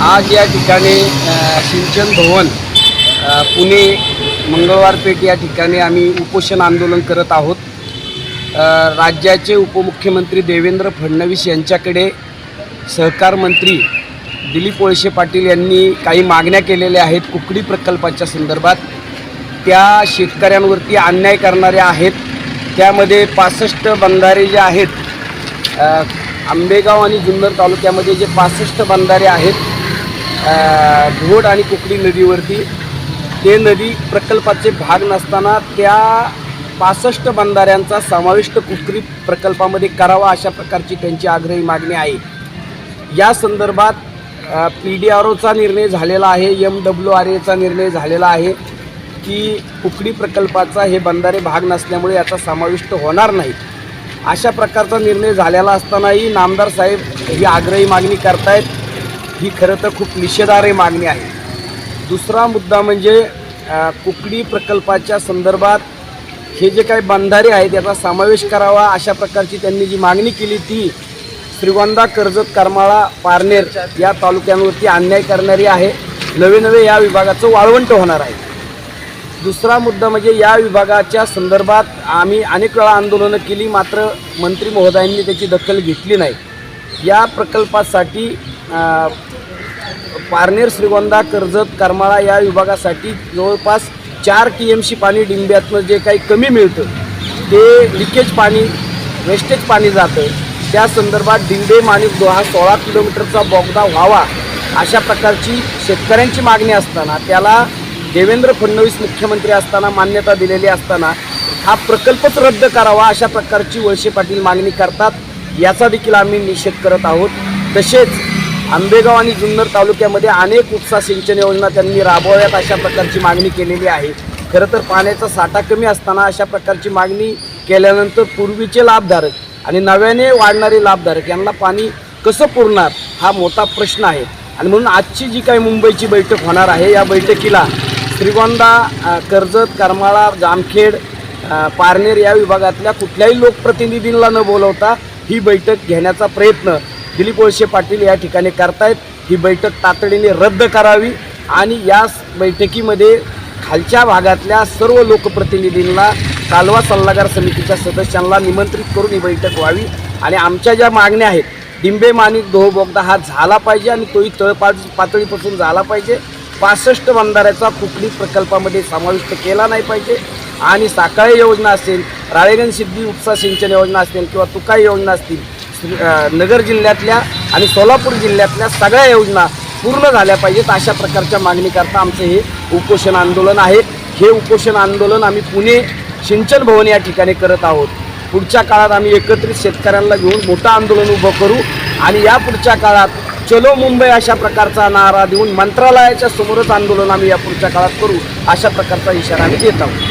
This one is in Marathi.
आज या ठिकाणी सिंचन भवन पुणे मंगळवार पेठ या ठिकाणी आम्ही उपोषण आंदोलन करत आहोत. राज्याचे उपमुख्यमंत्री देवेंद्र फडणवीस यांच्याकडे सहकार मंत्री दिलीप वळसे पाटील यांनी काही मागण्या केलेल्या आहेत कुकडी प्रकल्पाच्या संदर्भात. त्या शेतकऱ्यांवरती अन्याय करणाऱ्या आहेत. त्यामध्ये पासष्ट बंधारे जे आहेत आंबेगाव आणि जुन्नर तालुक्यामध्ये जे पासष्ट बंधारे आहेत धोड आणि कुकडी नदीवरती ते नदी प्रकल्पाचे भाग नसताना त्या पासष्ट बंधाऱ्यांचा समाविष्ट कुकडी प्रकल्पामध्ये करावा अशा प्रकारची त्यांची आग्रही मागणी आहे. या संदर्भात पी डी आर ओचा निर्णय झालेला आहे एम डब्ल्यू आर एचा निर्णय झालेला आहे की कुकडी प्रकल्पाचा हे बंधारे भाग नसल्यामुळे याचा समाविष्ट होणार नाही. अशा प्रकारचा निर्णय झालेला असतानाही नामदार साहेब ही आग्रही मागणी करतायत. ही खरं तर खूप निषेधार्ह मागणी आहे. दुसरा मुद्दा म्हणजे कुकडी प्रकल्पाच्या संदर्भात हे जे काही बंधारे आहेत याचा समावेश करावा अशा प्रकारची त्यांनी जी मागणी केली ती श्रीगोंदा कर्जत करमाळा पारनेर या तालुक्यांवरती अन्याय करणारी आहे. नवे नवे या विभागाचं वाळवंट होणार आहे. दुसरा मुद्दा म्हणजे या विभागाच्या संदर्भात आम्ही अनेक वेळा आंदोलनं केली मात्र मंत्री महोदयांनी त्याची दखल घेतली नाही. या प्रकल्पासाठी पारनेर श्रीगोंदा कर्जत करमाळा या विभागासाठी जवळपास चार टी एम सी पाणी डिंब्यातनं जे काही कमी मिळतं ते लिकेज पाणी वेस्टेज पाणी जातं. त्या संदर्भात डिंबे माणिक दोहा सोळा किलोमीटरचा बोगदा व्हावा अशा प्रकारची शेतकऱ्यांची मागणी असताना त्याला देवेंद्र फडणवीस मुख्यमंत्री असताना मान्यता दिलेली असताना हा प्रकल्पच रद्द करावा अशा प्रकारची वळसे पाटील मागणी करतात याचा देखील आम्ही निषेध करत आहोत. तसेच आंबेगाव आणि जुन्नर तालुक्यामध्ये अनेक उपसा सिंचन योजना त्यांनी राबवाव्यात अशा प्रकारची मागणी केलेली आहे. खरं तर पाण्याचा साठा कमी असताना अशा प्रकारची मागणी केल्यानंतर पूर्वीचे लाभधारक आणि नव्याने वाढणारे लाभधारक यांना पाणी कसं पुरणार हा मोठा प्रश्न आहे. आणि म्हणून आजची जी काही मुंबईची बैठक होणार आहे या बैठकीला श्रीगोंदा कर्जत करमाळा जामखेड पारनेर या विभागातल्या कुठल्याही लोकप्रतिनिधींना न बोलवता ही बैठक घेण्याचा प्रयत्न दिलीप वळसे पाटील या ठिकाणी करतायत. ही बैठक तातडीने रद्द करावी आणि या बैठकीमध्ये खालच्या भागातल्या सर्व लोकप्रतिनिधींना कालवा सल्लागार समितीच्या सदस्यांना निमंत्रित करून ही बैठक व्हावी आणि आमच्या ज्या मागण्या आहेत डिंबे माणिक दोह बोगदा हा झाला पाहिजे आणि तोही तळपा पातळीपासून झाला पाहिजे. पासष्ट बंधाऱ्याचा कुठली प्रकल्पामध्ये समाविष्ट केला नाही पाहिजे. आणि साकाळी योजना असेल राळेगण सिद्धी उपसा सिंचन योजना असेल किंवा तुकाई योजना असतील नगर जिल्ह्यातल्या आणि सोलापूर जिल्ह्यातल्या सगळ्या योजना पूर्ण झाल्या पाहिजेत अशा प्रकारच्या मागणीकरता आमचं हे उपोषण आंदोलन आहे. हे उपोषण आंदोलन आम्ही पुणे सिंचन भवन या ठिकाणी करत आहोत. पुढच्या काळात आम्ही एकत्रित शेतकऱ्यांना घेऊन मोठं आंदोलन उभं करू आणि या पुढच्या काळात चलो मुंबई अशा प्रकारचा नारा देऊन मंत्रालयाच्या समोरच आंदोलन आम्ही या पुढच्या काळात करू अशा प्रकारचा इशारा आम्ही देत आहोत.